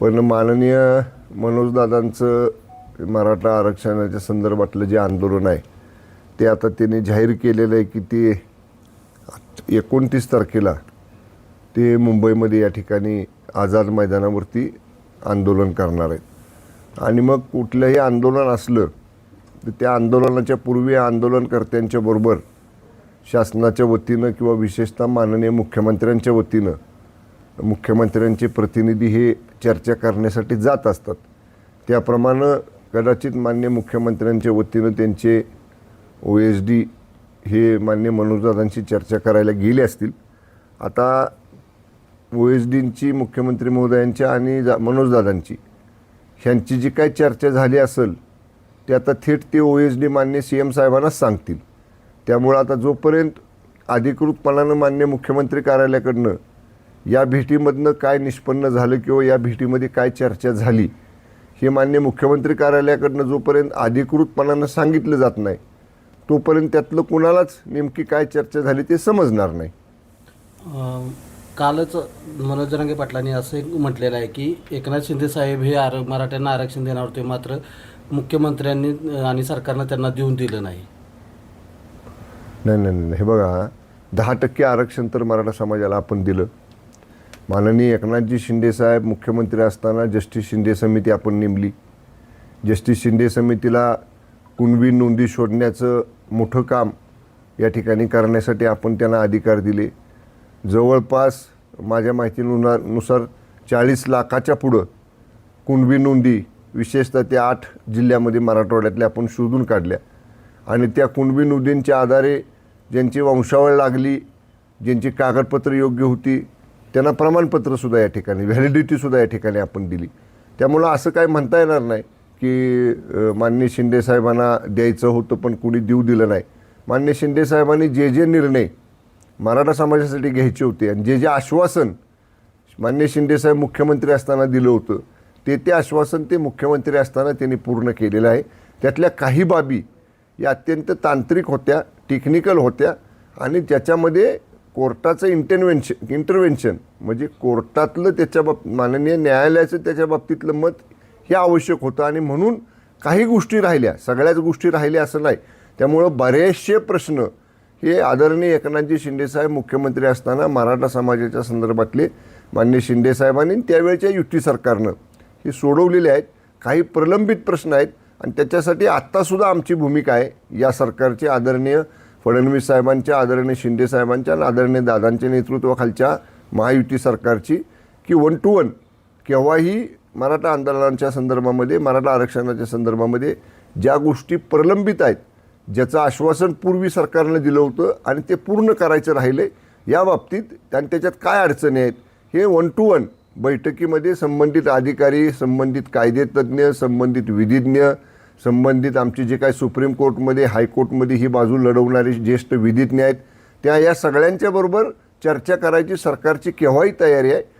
पण माननीय मनोजदादांचं मराठा आरक्षणाच्या संदर्भातलं जे आंदोलन आहे ते आता त्यांनी जाहीर केलेलं आहे की ते एकोणतीस तारखेला ते मुंबईमध्ये या ठिकाणी आझाद मैदानावरती आंदोलन करणार आहेत. आणि मग कुठलंही आंदोलन असलं तर त्या आंदोलनाच्या पूर्वी आंदोलनकर्त्यांच्या बरोबर शासनाच्या वतीनं किंवा विशेषतः माननीय मुख्यमंत्र्यांच्या वतीनं मुख्यमंत्र्यांचे प्रतिनिधी हे चर्चा करण्यासाठी जात असतात. त्याप्रमाणे कदाचित मान्य मुख्यमंत्र्यांच्या वतीनं त्यांचे ओ एस डी हे मान्य मनोजदादांशी चर्चा करायला गेले असतील. आता ओ एस डींची मुख्यमंत्री महोदयांच्या आणि जा मनोजदादांची ह्यांची जी काही चर्चा झाली असेल ते आता थेट ते ओ एस डी मान्य सी एम साहेबांनाच सांगतील. त्यामुळं आता जोपर्यंत अधिकृतपणानं मान्य मुख्यमंत्री कार्यालयाकडनं या भेटीमधनं काय निष्पन्न झालं किंवा या भेटीमध्ये काय चर्चा झाली हे मान्य मुख्यमंत्री कार्यालयाकडनं जोपर्यंत अधिकृतपणानं सांगितलं जात नाही तोपर्यंत त्यातलं कुणालाच नेमकी काय चर्चा झाली ते समजणार नाही. कालच मनोज जरांगे पाटलांनी असं म्हटलेलं आहे की एकनाथ शिंदे साहेब हे आर मराठ्यांना आरक्षण देणार होते मात्र मुख्यमंत्र्यांनी आणि सरकारनं त्यांना देऊन दिलं नाही नाही नाही नाही. हे बघा दहा टक्के आरक्षण तर मराठा समाजाला आपण दिलं. माननीय एकनाथजी शिंदेसाहेब मुख्यमंत्री असताना जस्टिस शिंदे समिती आपण नेमली. जस्टिस शिंदे समितीला कुणबी नोंदी शोधण्याचं मोठं काम या ठिकाणी करण्यासाठी आपण त्यांना अधिकार दिले. जवळपास माझ्या माहितीनुसार नुसार चाळीस लाखाच्या पुढं कुणबी नोंदी विशेषतः त्या आठ जिल्ह्यामध्ये मराठवाड्यातल्या आपण शोधून काढल्या. आणि त्या कुणबी नोंदींच्या आधारे ज्यांची वंशावळ लागली ज्यांची कागदपत्र योग्य होती त्यांना प्रमाणपत्रसुद्धा या ठिकाणी व्हॅलिडिटीसुद्धा या ठिकाणी आपण दिली. त्यामुळं असं काय म्हणता येणार नाही की मान्य माननीय द्यायचं होतं पण कुणी देऊ दिलं नाही. मान्य शिंदेसाहेबांनी जे जे निर्णय मराठा समाजासाठी घ्यायचे होते आणि जे जे आश्वासन मान्य शिंदेसाहेब मुख्यमंत्री असताना दिलं होतं ते ते आश्वासन ते मुख्यमंत्री असताना त्यांनी पूर्ण केलेलं आहे. त्यातल्या काही बाबी या अत्यंत तांत्रिक होत्या टेक्निकल होत्या आणि त्याच्यामध्ये कोर्टाचं इंटरव्हेन्शन इंटरव्हेन्शन म्हणजे कोर्टातलं त्याच्या बाब माननीय न्यायालयाचं त्याच्या बाबतीतलं मत हे आवश्यक होतं. आणि म्हणून काही गोष्टी राहिल्या सगळ्याच गोष्टी राहिल्या असं नाही. त्यामुळं बरेचसे प्रश्न हे आदरणीय एकनाथजी शिंदेसाहेब मुख्यमंत्री असताना मराठा समाजाच्या संदर्भातले मान्य शिंदेसाहेबांनी त्यावेळच्या युती सरकारनं हे सोडवलेले आहेत. काही प्रलंबित प्रश्न आहेत आणि त्याच्यासाठी आत्तासुद्धा आमची भूमिका आहे या सरकारचे आदरणीय फडणवीस साहेबांच्या आदरणीय शिंदे साहेबांच्या आणि आदरणीय दादांच्या नेतृत्वाखालच्या महायुती सरकारची की वन टू वन केव्हाही मराठा आंदोलनाच्या संदर्भामध्ये मराठा आरक्षणाच्या संदर्भामध्ये ज्या गोष्टी प्रलंबित आहेत ज्याचं आश्वासन पूर्वी सरकारनं दिलं होतं आणि ते पूर्ण करायचं राहिलं या बाबतीत आणि त्याच्यात काय अडचणी आहेत हे वन टू वन बैठकीमध्ये संबंधित अधिकारी संबंधित कायदेतज्ञ संबंधित विधिज्ञ संबंधित आमचे जे काय सुप्रीम कोर्टमध्ये हायकोर्टमध्ये ही बाजू लढवणारे ज्येष्ठ विधिज्ञ आहेत त्या या सगळ्यांच्याबरोबर चर्चा करायची सरकारची केव्हाही तयारी आहे.